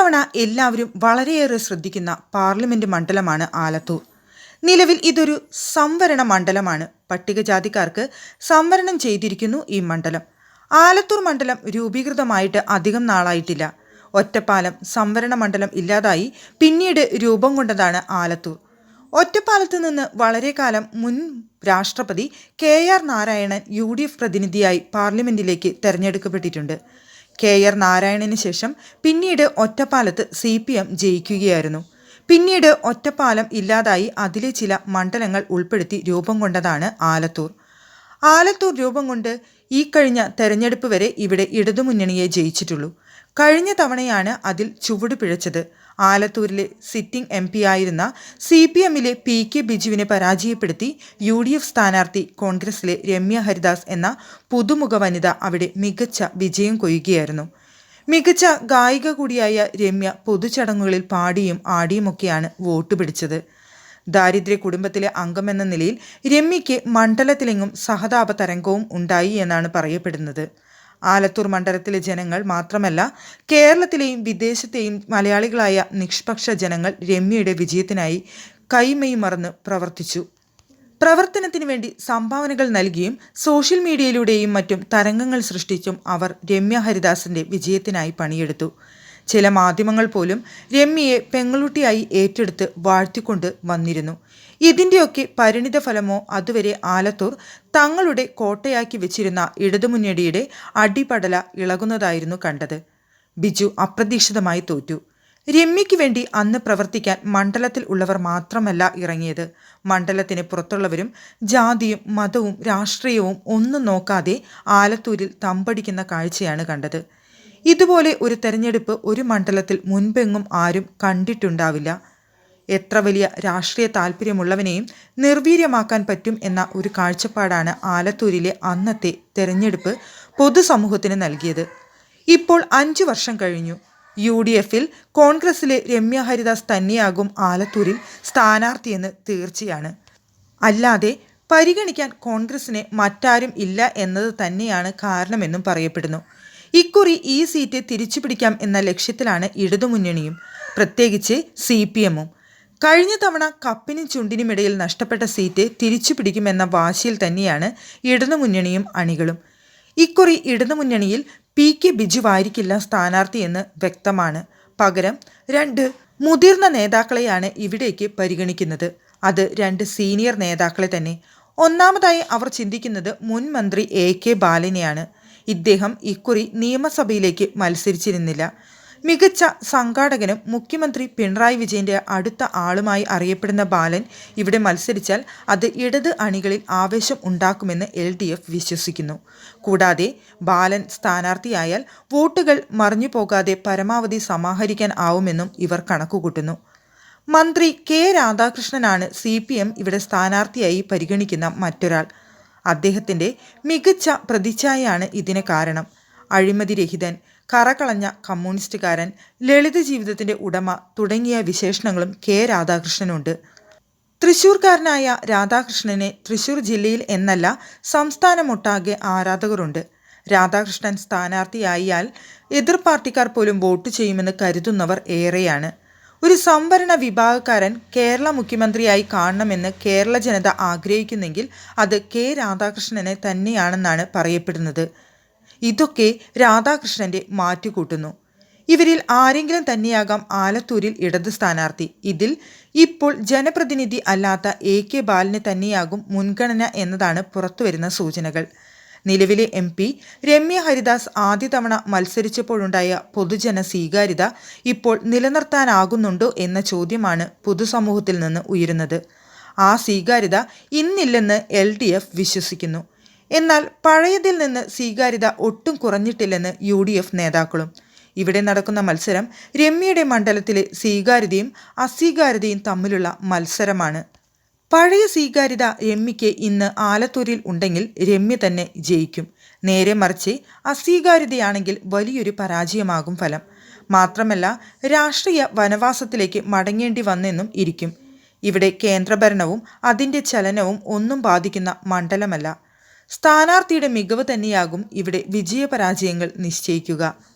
ഇത്തവണ എല്ലാവരും വളരെയേറെ ശ്രദ്ധിക്കുന്ന പാർലമെന്റ് മണ്ഡലമാണ് ആലത്തൂർ. നിലവിൽ ഇതൊരു സംവരണ മണ്ഡലമാണ്. പട്ടികജാതിക്കാർക്ക് സംവരണം ചെയ്തിരിക്കുന്നു ഈ മണ്ഡലം. ആലത്തൂർ മണ്ഡലം രൂപീകൃതമായിട്ട് അധികം നാളായിട്ടില്ല. ഒറ്റപ്പാലം സംവരണ മണ്ഡലം ഇല്ലാതായി പിന്നീട് രൂപം കൊണ്ടതാണ് ആലത്തൂർ. ഒറ്റപ്പാലത്ത് നിന്ന് വളരെ കാലം മുൻ രാഷ്ട്രപതി K R Narayanan U D F പ്രതിനിധിയായി പാർലമെന്റിലേക്ക് തെരഞ്ഞെടുക്കപ്പെട്ടിട്ടുണ്ട്. കെ ആർ നാരായണന് ശേഷം പിന്നീട് ഒറ്റപ്പാലത്ത് സി പി എം ജയിക്കുകയായിരുന്നു. പിന്നീട് ഒറ്റപ്പാലം ഇല്ലാതായി അതിലെ ചില മണ്ഡലങ്ങൾ ഉൾപ്പെടുത്തി രൂപം കൊണ്ടതാണ് ആലത്തൂർ. ആലത്തൂർ രൂപം കൊണ്ട് ഈ കഴിഞ്ഞ തെരഞ്ഞെടുപ്പ് വരെ ഇവിടെ ഇടതുമുന്നണിയെ ജയിച്ചിട്ടുള്ളൂ. കഴിഞ്ഞ തവണയാണ് അതിൽ ചുവട് പിഴച്ചത്. ആലത്തൂരിലെ സിറ്റിംഗ് എം പി ആയിരുന്ന സി പി എമ്മിലെ പി കെ ബിജുവിനെ പരാജയപ്പെടുത്തി യു ഡി എഫ് സ്ഥാനാർത്ഥി കോൺഗ്രസിലെ രമ്യ ഹരിദാസ് എന്ന പുതുമുഖ വനിത അവിടെ മികച്ച വിജയം കൊയ്യുകയായിരുന്നു. മികച്ച ഗായിക കൂടിയായ രമ്യ പൊതുചടങ്ങുകളിൽ പാടിയും ആടിയുമൊക്കെയാണ് വോട്ട് പിടിച്ചത്. ദാരിദ്ര്യ കുടുംബത്തിലെ അംഗമെന്ന നിലയിൽ രമ്യയ്ക്ക് മണ്ഡലത്തിലെങ്ങും സഹതാപ തരംഗവും ഉണ്ടായി എന്നാണ് പറയപ്പെടുന്നത്. ആലത്തൂർ മണ്ഡലത്തിലെ ജനങ്ങൾ മാത്രമല്ല കേരളത്തിലെയും വിദേശത്തെയും മലയാളികളായ നിഷ്പക്ഷ ജനങ്ങൾ രമ്യയുടെ വിജയത്തിനായി കൈമയും മറന്ന് പ്രവർത്തിച്ചു. പ്രവർത്തനത്തിന് വേണ്ടി സംഭാവനകൾ നൽകിയും സോഷ്യൽ മീഡിയയിലൂടെയും മറ്റും തരംഗങ്ങൾ സൃഷ്ടിച്ചും അവർ രമ്യ ഹരിദാസിന്റെ വിജയത്തിനായി പണിയെടുത്തു. ചില മാധ്യമങ്ങൾ പോലും രമ്യയെ പെങ്ങളുട്ടിയായി ഏറ്റെടുത്ത് വാഴ്ത്തിക്കൊണ്ട് വന്നിരുന്നു. ഇതിന്റെയൊക്കെ പരിണിത ഫലമോ അതുവരെ ആലത്തൂർ തങ്ങളുടെ കോട്ടയാക്കി വെച്ചിരുന്ന ഇടതുമുന്നണിയുടെ അടിപടല ഇളകുന്നതായിരുന്നു കണ്ടത്. ബിജു അപ്രതീക്ഷിതമായി തോറ്റു. രമ്യയ്ക്ക് വേണ്ടി അന്ന് പ്രവർത്തിക്കാൻ മണ്ഡലത്തിൽ ഉള്ളവർ മാത്രമല്ല ഇറങ്ങിയത്. മണ്ഡലത്തിന് പുറത്തുള്ളവരും ജാതിയും മതവും രാഷ്ട്രീയവും ഒന്നും നോക്കാതെ ആലത്തൂരിൽ തമ്പടിക്കുന്ന കാഴ്ചയാണ് കണ്ടത്. ഇതുപോലെ ഒരു തെരഞ്ഞെടുപ്പ് ഒരു മണ്ഡലത്തിൽ മുൻപെങ്ങും ആരും കണ്ടിട്ടുണ്ടാവില്ല. എത്ര വലിയ രാഷ്ട്രീയ താല്പര്യമുള്ളവനെയും നിർവീര്യമാക്കാൻ പറ്റും എന്ന ഒരു കാഴ്ചപ്പാടാണ് ആലത്തൂരിലെ അന്നത്തെ തെരഞ്ഞെടുപ്പ് പൊതുസമൂഹത്തിന് നൽകിയത്. ഇപ്പോൾ അഞ്ചു വർഷം കഴിഞ്ഞു. യു ഡി എഫിൽ കോൺഗ്രസിലെ രമ്യ ഹരിദാസ് തന്നെയാകും ആലത്തൂരിൽ സ്ഥാനാർത്ഥിയെന്ന് തീർച്ചയാണ്. അല്ലാതെ പരിഗണിക്കാൻ കോൺഗ്രസിന് മറ്റാരും ഇല്ല എന്നത് തന്നെയാണ് കാരണമെന്നും പറയപ്പെടുന്നു. ഇക്കുറി ഈ സീറ്റ് തിരിച്ചുപിടിക്കാം എന്ന ലക്ഷ്യത്തിലാണ് ഇടതുമുന്നണിയും പ്രത്യേകിച്ച് സി പി എമ്മും കഴിഞ്ഞ തവണ കപ്പിനും ചുണ്ടിനുമിടയിൽ നഷ്ടപ്പെട്ട സീറ്റ് തിരിച്ചു പിടിക്കുമെന്ന വാശിയിൽ തന്നെയാണ് ഇടതുമുന്നണിയും അണികളും. ഇക്കുറി ഇടതുമുന്നണിയിൽ പി കെ ബിജുവായിരിക്കില്ല സ്ഥാനാർത്ഥിയെന്ന് വ്യക്തമാണ്. പകരം രണ്ട് മുതിർന്ന നേതാക്കളെയാണ് ഇവിടേക്ക് പരിഗണിക്കുന്നത്. അത് രണ്ട് സീനിയർ നേതാക്കളെ തന്നെ. ഒന്നാമതായി അവർ ചിന്തിക്കുന്നത് മുൻ മന്ത്രി എ കെ ബാലനെയാണ്. ഇദ്ദേഹം ഇക്കുറി നിയമസഭയിലേക്ക് മത്സരിച്ചിരുന്നില്ല. മികച്ച സംഘാടകനും മുഖ്യമന്ത്രി പിണറായി വിജയന്റെ അടുത്ത ആളുമായി അറിയപ്പെടുന്ന ബാലൻ ഇവിടെ മത്സരിച്ചാൽ അത് ഇടത് അണികളിൽ ആവേശം ഉണ്ടാക്കുമെന്ന് എൽ ഡി എഫ് വിശ്വസിക്കുന്നു. കൂടാതെ ബാലൻ സ്ഥാനാർത്ഥിയായാൽ വോട്ടുകൾ മറിഞ്ഞു പോകാതെ പരമാവധി സമാഹരിക്കാൻ ആവുമെന്നും ഇവർ കണക്കുകൂട്ടുന്നു. മന്ത്രി കെ രാധാകൃഷ്ണനാണ് സി ഇവിടെ സ്ഥാനാർത്ഥിയായി പരിഗണിക്കുന്ന മറ്റൊരാൾ. അദ്ദേഹത്തിന്റെ മികച്ച പ്രതിച്ഛായയാണ് ഇതിന് കാരണം. അഴിമതിരഹിതൻ കറകളഞ്ഞ കമ്മ്യൂണിസ്റ്റുകാരൻ ലളിത ജീവിതത്തിന്റെ ഉടമ തുടങ്ങിയ വിശേഷണങ്ങളും കെ രാധാകൃഷ്ണനുണ്ട്. തൃശൂർക്കാരനായ രാധാകൃഷ്ണനെ തൃശൂർ ജില്ലയിൽ എന്നല്ല സംസ്ഥാനമൊട്ടാകെ ആരാധകരുണ്ട്. രാധാകൃഷ്ണൻ സ്ഥാനാർത്ഥിയായാൽ എതിർ പാർട്ടിക്കാർ പോലും വോട്ട് ചെയ്യുമെന്ന് കരുതുന്നവർ ഏറെയാണ്. ഒരു സംവരണ വിഭാഗക്കാരൻ കേരള മുഖ്യമന്ത്രിയായി കാണണമെന്ന് കേരള ജനത ആഗ്രഹിക്കുന്നെങ്കിൽ അത് കെ രാധാകൃഷ്ണനെ തന്നെയാണെന്നാണ് പറയപ്പെടുന്നത്. ഇതൊക്കെ രാധാകൃഷ്ണന്റെ മാറ്റുകൂട്ടുന്നു. ഇവരിൽ ആരെങ്കിലും തന്നെയാകാം ആലത്തൂരിൽ ഇടത് സ്ഥാനാർത്ഥി. ഇതിൽ ഇപ്പോൾ ജനപ്രതിനിധി അല്ലാത്ത എ കെ ബാലന് തന്നെയാകും മുൻഗണന എന്നതാണ് പുറത്തുവരുന്ന സൂചനകൾ. നിലവിലെ എം പി രമ്യ ഹരിദാസ് ആദ്യ തവണ മത്സരിച്ചപ്പോഴുണ്ടായ പൊതുജന സ്വീകാര്യത ഇപ്പോൾ നിലനിർത്താനാകുന്നുണ്ടോ എന്ന ചോദ്യമാണ് പൊതുസമൂഹത്തിൽ നിന്ന് ഉയരുന്നത്. ആ സ്വീകാര്യത ഇന്നില്ലെന്ന് എൽ ഡി എഫ് വിശ്വസിക്കുന്നു. എന്നാൽ പഴയതിൽ നിന്ന് സ്വീകാര്യത ഒട്ടും കുറഞ്ഞിട്ടില്ലെന്ന് യു ഡി എഫ് നേതാക്കളും. ഇവിടെ നടക്കുന്ന മത്സരം രമ്യയുടെ മണ്ഡലത്തിലെ സ്വീകാര്യതയും അസ്വീകാര്യതയും തമ്മിലുള്ള മത്സരമാണ്. പഴയ സ്വീകാര്യത രമ്യയ്ക്ക് ഇന്ന് ആലത്തൂരിൽ ഉണ്ടെങ്കിൽ രമ്യ തന്നെ ജയിക്കും. നേരെ മറിച്ച് അസ്വീകാര്യതയാണെങ്കിൽ വലിയൊരു പരാജയമാകും ഫലം. മാത്രമല്ല രാഷ്ട്രീയ വനവാസത്തിലേക്ക് മടങ്ങേണ്ടി വന്നെന്നും ഇരിക്കും. ഇവിടെ കേന്ദ്രഭരണവും അതിന്റെ ചലനവും ഒന്നും ബാധിക്കുന്ന മണ്ഡലമല്ല. സ്ഥാനാർത്ഥിയുടെ മികവ് തന്നെയാകും ഇവിടെ വിജയപരാജയങ്ങൾ നിശ്ചയിക്കുക.